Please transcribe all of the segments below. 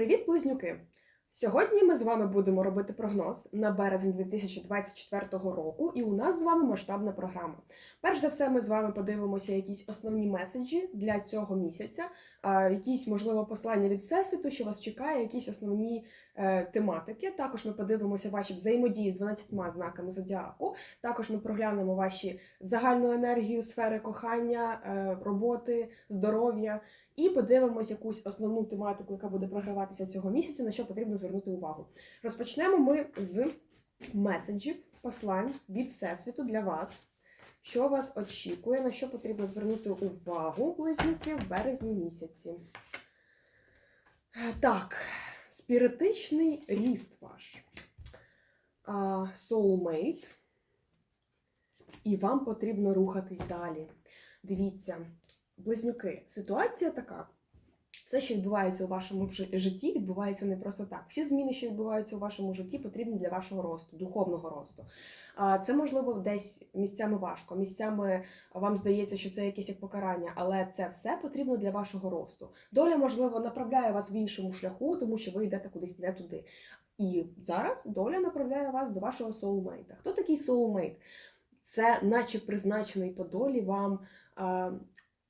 Привіт, близнюки! Сьогодні ми з вами будемо робити прогноз на березень 2024 року, і у нас з вами масштабна програма. Перш за все, ми з вами подивимося якісь основні меседжі для цього місяця, якісь, можливо, послання від Всесвіту, що вас чекає, якісь основні е, тематики. Також ми подивимося ваші взаємодії з 12 знаками зодіаку. Також ми проглянемо ваші загальну енергію, сфери кохання, е, роботи, здоров'я. І подивимось якусь основну тематику, яка буде програватися цього місяця, на що потрібно звернути увагу. Розпочнемо ми з меседжів, послань від Всесвіту для вас. Що вас очікує, на що потрібно звернути увагу близнюки в березні місяці. Так, спіритичний ріст ваш. Soulmate. І вам потрібно рухатись далі. Дивіться, близнюки, ситуація така. Все, що відбувається у вашому житті, відбувається не просто так. Всі зміни, що відбуваються у вашому житті, потрібні для вашого росту, духовного росту. Це можливо десь місцями важко, місцями вам здається, що це якесь як покарання, але це все потрібно для вашого росту. Доля, можливо, направляє вас в іншому шляху, тому що ви йдете кудись не туди. І зараз доля направляє вас до вашого соулмейта. Хто такий соулмейт? Це, наче призначений по долі вам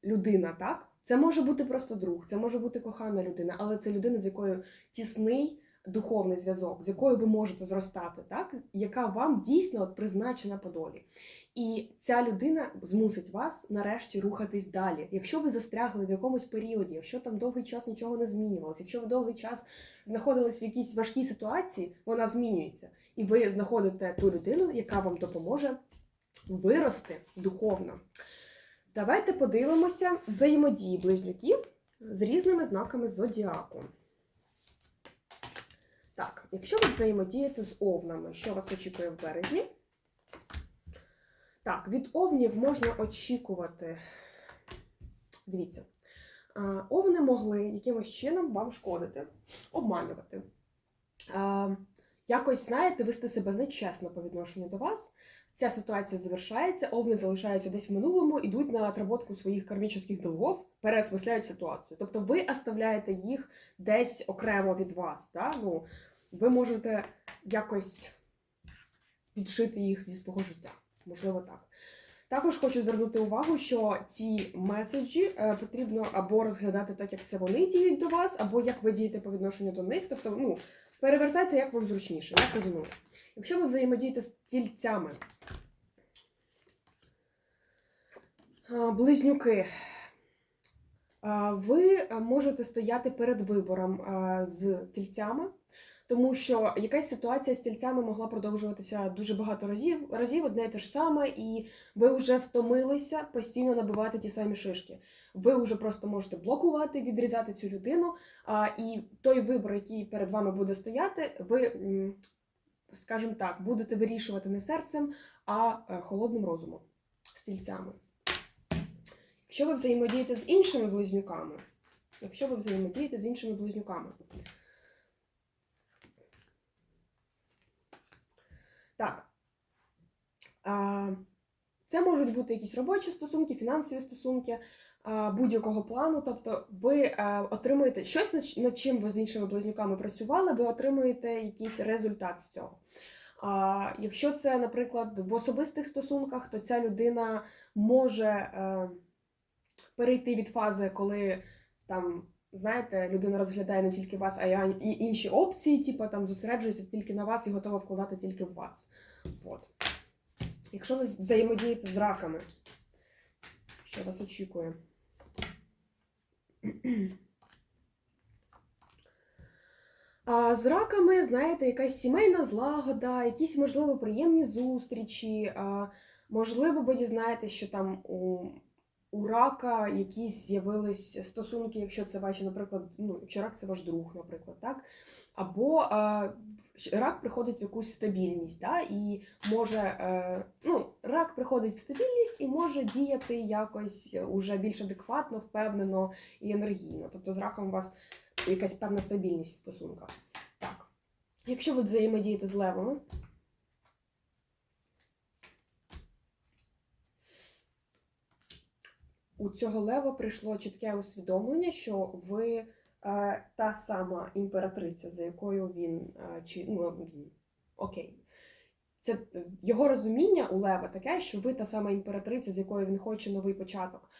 людина, так? Це може бути просто друг, це може бути кохана людина, але це людина, з якою тісний духовний зв'язок, з якою ви можете зростати, так? яка вам дійсно от призначена по долі. І ця людина змусить вас нарешті рухатись далі. Якщо ви застрягли в якомусь періоді, якщо там довгий час нічого не змінювалося, якщо ви довгий час знаходились в якійсь важкій ситуації, вона змінюється. І ви знаходите ту людину, яка вам допоможе вирости духовно. Давайте подивимося взаємодії близнюків з різними знаками зодіаку. Так, якщо ви взаємодієте з овнами, що вас очікує в березні? Так, від овнів можна очікувати. Дивіться, овни могли якимось чином вам шкодити, обманювати. Якось, знаєте, вести себе нечесно по відношенню до вас. Ця ситуація завершається, овни залишаються десь в минулому, йдуть на отработку своїх кармічних долгов, переосмисляють ситуацію. Тобто ви оставляєте їх десь окремо від вас. Да? Ну, ви можете якось відшити їх зі свого життя. Можливо, так. Також хочу звернути увагу, що ці меседжі е, потрібно або розглядати так, як це вони діють до вас, або як ви дієте по відношенню до них. Тобто, ну, перевертайте, як вам зручніше, як резонує. Якщо ви взаємодієте з тільцями, близнюки, ви можете стояти перед вибором з тільцями, тому що якась ситуація з тільцями могла продовжуватися дуже багато разів, разів одне і те ж саме, і ви вже втомилися постійно набивати ті самі шишки. Ви вже просто можете блокувати, відрізати цю людину, а, і той вибор, який перед вами буде стояти, ви, скажімо так, будете вирішувати не серцем, а е, холодним розумом, стільцями. Якщо ви взаємодієте з іншими близнюками, якщо ви взаємодієте з іншими близнюками. Так. Це можуть бути якісь робочі стосунки, фінансові стосунки будь-якого плану. Тобто ви а, отримуєте щось, над чим ви з іншими близнюками працювали, ви отримуєте якийсь результат з цього. А, якщо це, наприклад, в особистих стосунках, то ця людина може е, перейти від фази, коли там. Знаєте, людина розглядає не тільки вас, а й інші опції, типу там зосереджується тільки на вас і готова вкладати тільки в вас. От. Якщо ви взаємодієте з раками, що вас очікує? А з раками, знаєте, якась сімейна злагода, якісь, можливо, приємні зустрічі. А, можливо, ви дізнаєтесь, що там у, у рака якісь з'явились стосунки, якщо це ваші, наприклад, ну, якщо рак це ваш друг, наприклад, так? Або а, рак приходить в якусь стабільність, да? і може, е, ну, рак приходить в стабільність і може діяти якось уже більш адекватно, впевнено і енергійно. Тобто з раком у вас якась певна стабільність в стосунках. Так. Якщо ви взаємодієте з левами, у цього лева прийшло чітке усвідомлення, що ви е, та сама імператриця, за якою він е, чи ну він окей. Це е, його розуміння у Лева таке, що ви та сама імператриця, з якою він хоче новий початок.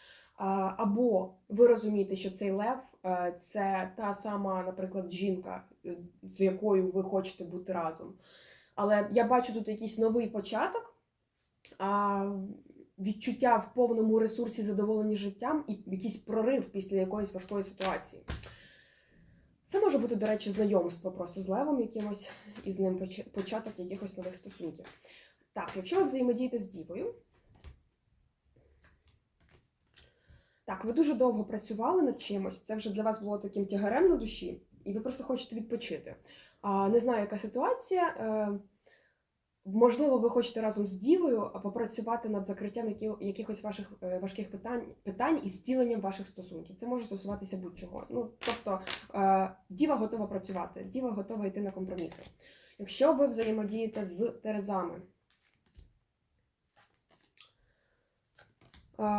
Або ви розумієте, що цей лев е, це та сама, наприклад, жінка, е, з якою ви хочете бути разом. Але я бачу тут якийсь новий початок, відчуття в повному ресурсі задоволені життям і якийсь прорив після якоїсь важкої ситуації. Це може бути, до речі, знайомство просто з левом якимось і з ним поч- початок якихось нових стосунків. Так, якщо ви взаємодієте з дівою. Так, ви дуже довго працювали над чимось, це вже для вас було таким тягарем на душі, і ви просто хочете відпочити. А, не знаю, яка ситуація. Е, можливо, ви хочете разом з дівою попрацювати над закриттям якихось ваших е, важких питань, питань і зціленням ваших стосунків. Це може стосуватися будь-чого. Ну, тобто, е, діва готова працювати, діва готова йти на компроміси. Якщо ви взаємодієте з Терезами,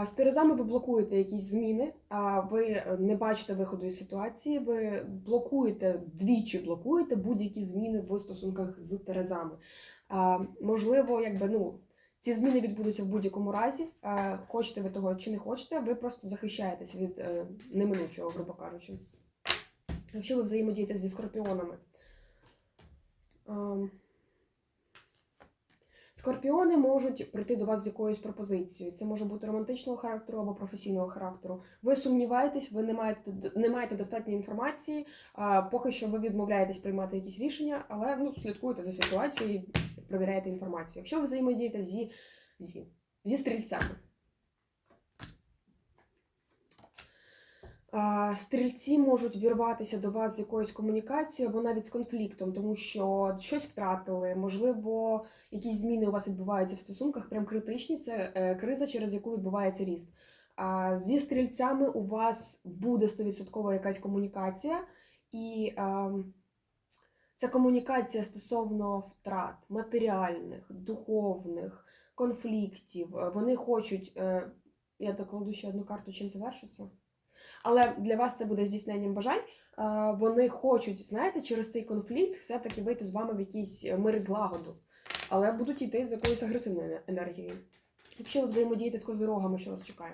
З Терезами ви блокуєте якісь зміни, а ви не бачите виходу із ситуації, ви блокуєте, двічі блокуєте будь-які зміни в стосунках з Терезами. Можливо, якби ну. Ці зміни відбудуться в будь-якому разі. Хочете ви того чи не хочете, ви просто захищаєтесь від е, неминучого, грубо кажучи. Якщо ви взаємодієте зі скорпіонами. Скорпіони можуть прийти до вас з якоюсь пропозицією. Це може бути романтичного характеру або професійного характеру. Ви сумніваєтесь, ви не маєте не маєте достатньої інформації. Поки що ви відмовляєтесь приймати якісь рішення, але ну слідкуєте за ситуацією і перевіряєте інформацію. Якщо ви взаємодієте зі, зі, зі стрільцями. Стрільці можуть вірватися до вас з якоюсь комунікацією або навіть з конфліктом, тому що щось втратили, можливо, якісь зміни у вас відбуваються в стосунках, прям критичні. Це е, криза, через яку відбувається ріст. А зі стрільцями у вас буде 100% якась комунікація, і е, ця комунікація стосовно втрат матеріальних, духовних, конфліктів. Е, Вони хочуть. Е, я докладу ще одну карту, чим завершиться. Але для вас це буде здійсненням бажань. Е, Вони хочуть, знаєте, через цей конфлікт все-таки вийти з вами в якийсь мир і злагоду. Але будуть йти з якоюсь агресивною енергією. Якщо ви взаємодієте з козирогами, що вас чекає?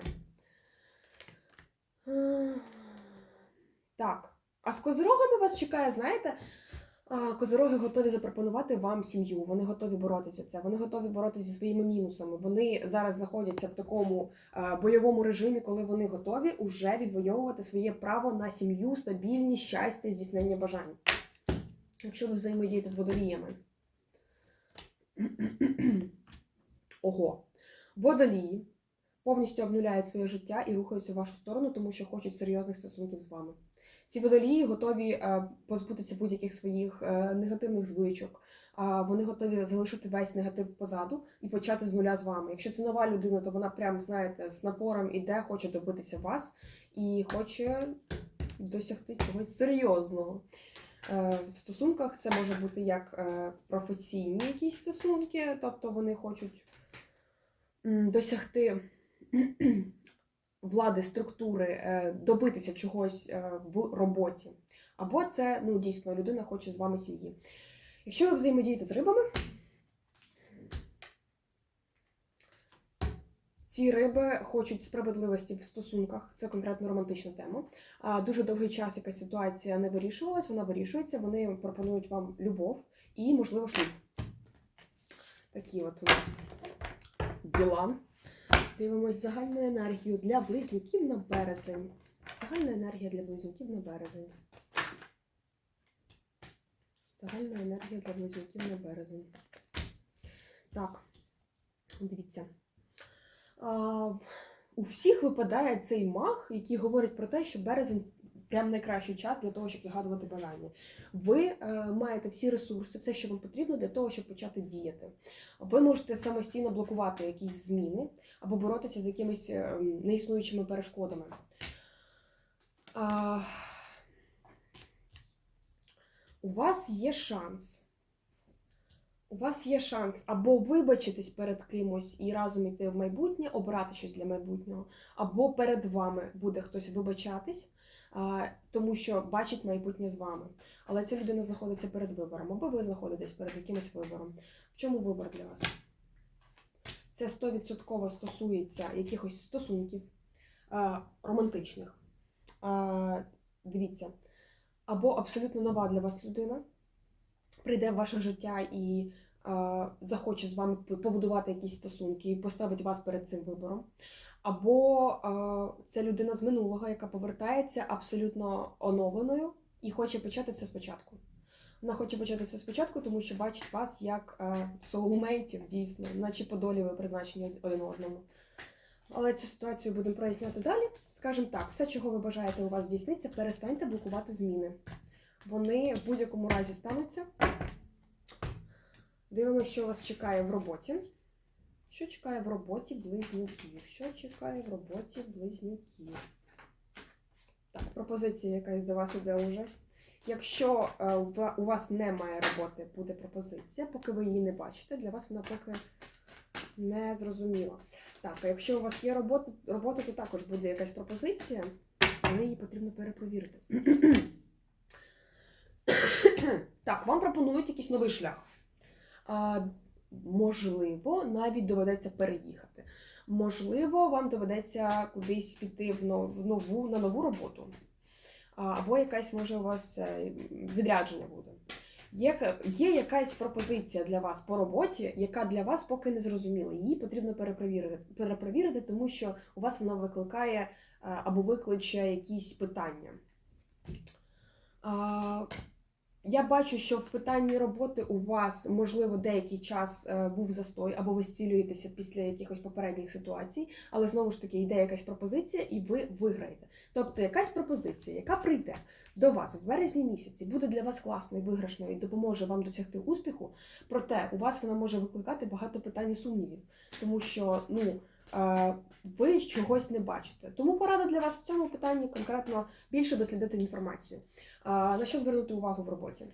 Так. А з козирогами вас чекає, знаєте, а, козироги готові запропонувати вам сім'ю, вони готові боротися це, вони готові боротися зі своїми мінусами. Вони зараз знаходяться в такому а, бойовому режимі, коли вони готові уже відвоювати своє право на сім'ю, стабільність, щастя, здійснення бажань. Якщо ви взаємодієте з водоліями. Ого. Водолії повністю обнуляють своє життя і рухаються в вашу сторону, тому що хочуть серйозних стосунків з вами. Ці водолії готові е, позбутися будь-яких своїх е, негативних звичок. А вони готові залишити весь негатив позаду і почати з нуля з вами. Якщо це нова людина, то вона прям, знаєте, з напором іде, хоче добитися вас і хоче досягти чогось серйозного. Е, В стосунках це може бути як професійні якісь стосунки, тобто вони хочуть досягти влади, структури, е, добитися чогось е, в роботі. Або це ну, дійсно людина хоче з вами сім'ї. Якщо ви взаємодієте з рибами, ці риби хочуть справедливості в стосунках, це конкретно романтична тема. А дуже довгий час якась ситуація не вирішувалась, вона вирішується, вони пропонують вам любов і, можливо, шлюб. Такі от у нас діла. Дивимось загальну енергію для близнюків на березень. Загальна енергія для близнюків на березень. Загальна енергія для близнюків на березень. Так, дивіться. А, у всіх випадає цей мах, який говорить про те, що березень прям найкращий час для того, щоб загадувати бажання. Ви е, маєте всі ресурси, все, що вам потрібно для того, щоб почати діяти. Ви можете самостійно блокувати якісь зміни або боротися з якимись е, неіснуючими перешкодами. А, у вас є шанс. У вас є шанс або вибачитись перед кимось і разом йти в майбутнє, обрати щось для майбутнього, або перед вами буде хтось вибачатись, тому що бачить майбутнє з вами. Але ця людина знаходиться перед вибором, або ви знаходитесь перед якимось вибором. В чому вибор для вас? Це 100% стосується якихось стосунків романтичних. Дивіться, або абсолютно нова для вас людина прийде в ваше життя і захоче з вами побудувати якісь стосунки і поставить вас перед цим вибором. Або а, це людина з минулого, яка повертається абсолютно оновленою і хоче почати все спочатку. Вона хоче почати все спочатку, тому що бачить вас як е, соулмейтів, дійсно, наче по долі ви призначені один одному. Але цю ситуацію будемо проясняти далі. Скажімо так, все, чого ви бажаєте у вас здійсниться, перестаньте блокувати зміни. Вони в будь-якому разі стануться. Дивимося, що вас чекає в роботі. Що чекає в роботі близнюків? Що чекає в роботі близнюків? Так, пропозиція якась до вас іде уже. Якщо е, у вас немає роботи, буде пропозиція, поки ви її не бачите, для вас вона поки не зрозуміла. Так, а якщо у вас є робота, робота, то також буде якась пропозиція, але її потрібно перепровірити. так, вам пропонують якийсь новий шлях. Можливо, навіть доведеться переїхати. Можливо, вам доведеться кудись піти в нову, на нову роботу. Або якась, може, у вас е, відрядження буде. Є, є якась пропозиція для вас по роботі, яка для вас поки не зрозуміла. Її потрібно перепровірити, перепровірити, тому що у вас вона викликає е, або викличе якісь питання. Я бачу, що в питанні роботи у вас, можливо, деякий час е, був застой, або ви зцілюєтеся після якихось попередніх ситуацій, але знову ж таки йде якась пропозиція, і ви виграєте. Тобто якась пропозиція, яка прийде до вас в березні місяці, буде для вас класною, виграшною і допоможе вам досягти успіху. Проте у вас вона може викликати багато питань і сумнівів, тому що ну. Ви чогось не бачите. Тому порада для вас в цьому питанні конкретно більше дослідити інформацію. На що звернути увагу в роботі?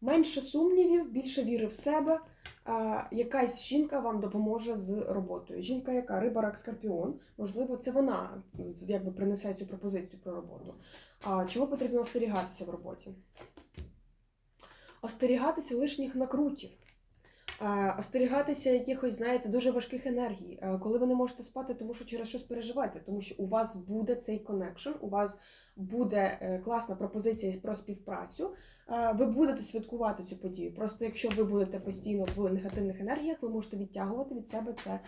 Менше сумнівів, більше віри в себе. Якась жінка вам допоможе з роботою. Жінка, яка риба, рак, скорпіон, можливо, це вона якби принесе цю пропозицію про роботу. А чого потрібно остерігатися в роботі? Остерігатися лишніх накрутів. Остерігатися якихось, знаєте, дуже важких енергій, коли ви не можете спати, тому що через щось переживаєте, тому що у вас буде цей коннекшн, у вас буде е, класна пропозиція про співпрацю. Ви будете святкувати цю подію. Просто якщо ви будете постійно в негативних енергіях, ви можете відтягувати від себе це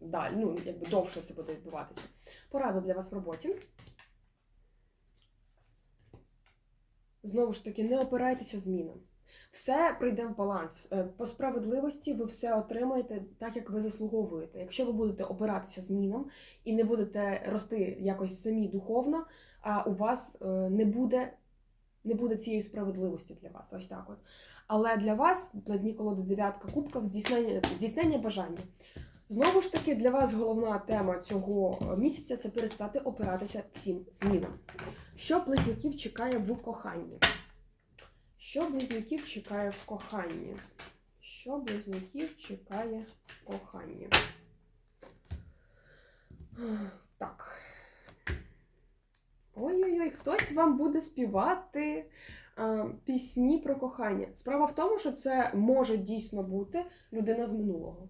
далі. Ну, якби довше це буде відбуватися. Порада для вас в роботі. Знову ж таки, не опирайтеся змінам. Все прийде в баланс. Е, По справедливості ви все отримаєте так, як ви заслуговуєте. Якщо ви будете опиратися змінам і не будете рости якось самі духовно, а у вас е, не буде, не буде цієї справедливості для вас. Ось так от. Але для вас на дні колоди дев'ятка кубків здійснення, здійснення бажання. Знову ж таки, для вас головна тема цього е, місяця це перестати опиратися всім змінам. Що близнюків чекає в коханні? Що близнюків чекає в коханні? Що близнюків чекає в коханні? Так. Ой-ой-ой, хтось вам буде співати е, пісні про кохання. Справа в тому, що це може дійсно бути людина з минулого.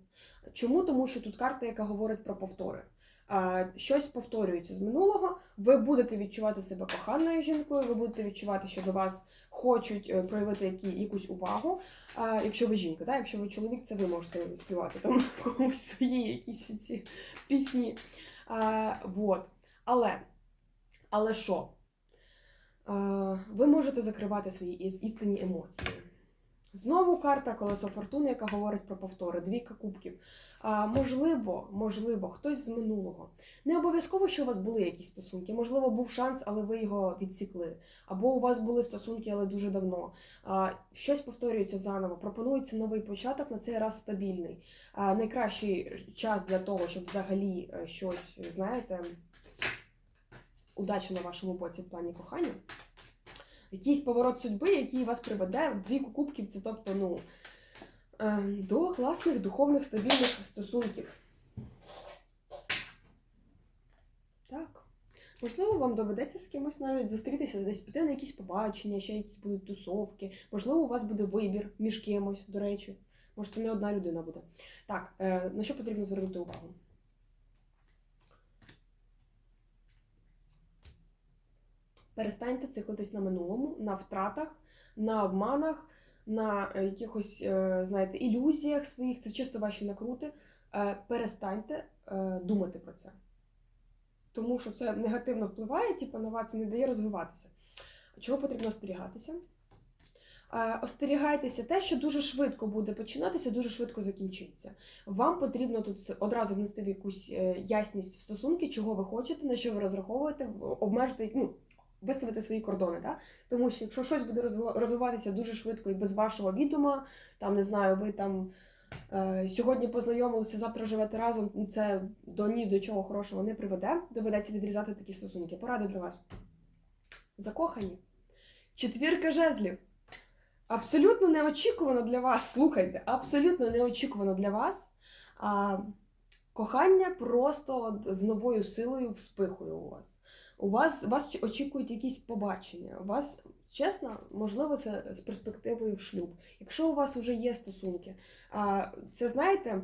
Чому? Тому що тут карта, яка говорить про повтори. Щось повторюється з минулого. Ви будете відчувати себе коханою жінкою, ви будете відчувати, що до вас хочуть е, проявити які, якусь увагу. Якщо ви жінка, да? якщо ви чоловік, це ви можете співати там комусь свої якісь ці пісні. А, вот. Але, але що? А, ви можете закривати свої істинні емоції. Знову карта колесо фортуни, яка говорить про повтори, двійка кубків. Можливо, можливо, хтось з минулого. Не обов'язково, що у вас були якісь стосунки. Можливо, був шанс, але ви його відсікли. Або у вас були стосунки, але дуже давно. Щось повторюється заново. Пропонується новий початок, на цей раз стабільний. Найкращий час для того, щоб взагалі е, щось, знаєте, удача на вашому боці в плані кохання. Якийсь поворот судьби, який вас приведе в двійку кубків, це тобто, ну, до класних духовних стабільних стосунків. Так. Можливо, вам доведеться з кимось навіть зустрітися, десь піти на якісь побачення, ще якісь будуть тусовки. Можливо, у вас буде вибір між кимось, до речі. Може, це не одна людина буде. Так, е, на що потрібно звернути увагу? Перестаньте циклитись на минулому, на втратах, на обманах, на е, якихось, е, знаєте, ілюзіях своїх. Це чисто ваші накрути. Е, Перестаньте думати про це. Тому що це негативно впливає, типу, на вас не дає розвиватися. Чого потрібно остерігатися? Остерігайтеся те, що дуже швидко буде починатися, дуже швидко закінчиться. Вам потрібно тут одразу внести в якусь ясність в стосунки, чого ви хочете, на що ви розраховуєте, обмежити, ну, виставити свої кордони. Да? Тому що якщо щось буде розвиватися дуже швидко і без вашого відома, там не знаю, ви там е, сьогодні познайомилися, завтра живете разом, ну, це до ні до чого хорошого не приведе. Доведеться відрізати такі стосунки. Поради для вас. Закохані. Четвірка жезлів. Абсолютно неочікувано для вас, слухайте, абсолютно неочікувано для вас. А, кохання просто от з новою силою вспихує у вас. У вас вас очікують якісь побачення. У вас, чесно, можливо, це з перспективою в шлюб. Якщо у вас вже є стосунки, це знаєте,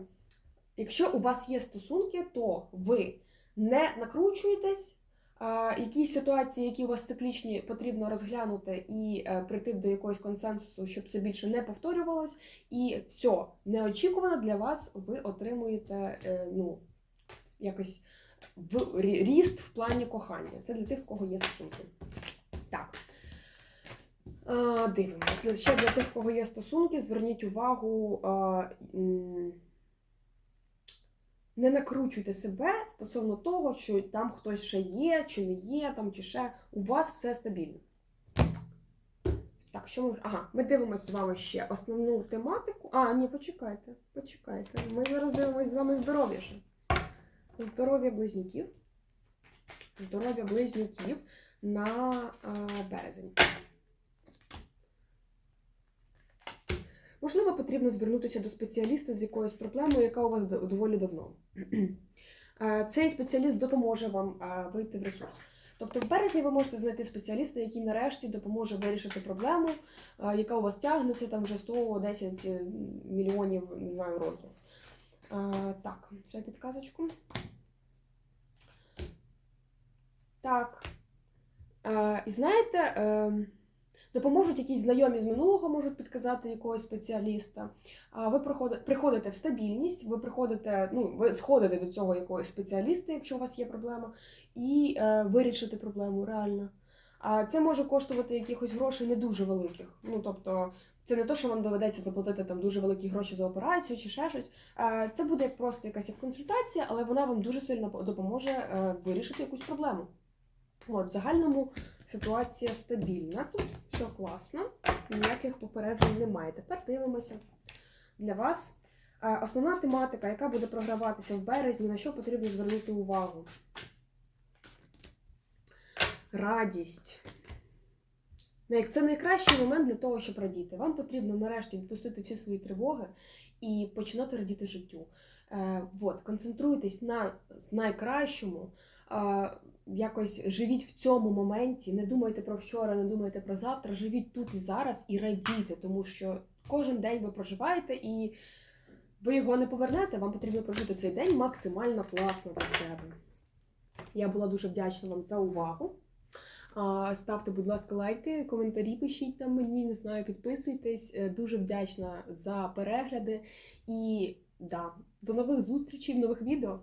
якщо у вас є стосунки, то ви не накручуєтесь. А, якісь ситуації, які у вас циклічні, потрібно розглянути і е, прийти до якогось консенсусу, щоб це більше не повторювалось. І все, неочікувано для вас ви отримуєте е, ну, якось ріст в плані кохання. Це для тих, в кого є стосунки. Так. Дивимося. Ще для тих, в кого є стосунки, зверніть увагу. Не накручуйте себе стосовно того, що там хтось ще є, чи не є, там, чи ще. У вас все стабільно. Так, що ми. Ага, ми дивимося з вами ще основну тематику. А, ні, почекайте, почекайте. Ми зараз дивимося з вами здоров'я ще. Здоров'я близнюків. Здоров'я близнюків на березень. Можливо, потрібно звернутися до спеціаліста з якоюсь проблемою, яка у вас доволі давно. Е, Цей спеціаліст допоможе вам е, вийти в ресурс. Тобто в березні ви можете знайти спеціаліста, який нарешті допоможе вирішити проблему, е, яка у вас тягнеться там вже 110 мільйонів не знаю, років. Так, ще підказочку. Так. І знаєте, е, допоможуть якісь знайомі з минулого, можуть підказати якогось спеціаліста. А ви приходите, в стабільність, ви приходите, ну, ви сходите до цього якогось спеціаліста, якщо у вас є проблема, і е, вирішити проблему реально. А це може коштувати якихось грошей не дуже великих. Ну, тобто, це не то, що вам доведеться заплатити там дуже великі гроші за операцію чи ще щось. Це буде як просто якась консультація, але вона вам дуже сильно допоможе е, вирішити якусь проблему. От, в загальному ситуація стабільна тут, все класно, ніяких попереджень немає. Тепер дивимося для вас. Е, Основна тематика, яка буде програватися в березні, на що потрібно звернути увагу. Радість. Ну, Це найкращий момент для того, щоб радіти. Вам потрібно нарешті відпустити всі свої тривоги і починати радіти життю. Е, от, концентруйтесь на найкращому. Якось живіть в цьому моменті, не думайте про вчора, не думайте про завтра, живіть тут і зараз і радійте, тому що кожен день ви проживаєте і ви його не повернете, вам потрібно прожити цей день максимально класно для себе. Я була дуже вдячна вам за увагу. Ставте, будь ласка, лайки, коментарі пишіть там мені, не знаю, підписуйтесь. Е, Дуже вдячна за перегляди. І да, до нових зустрічей нових відео.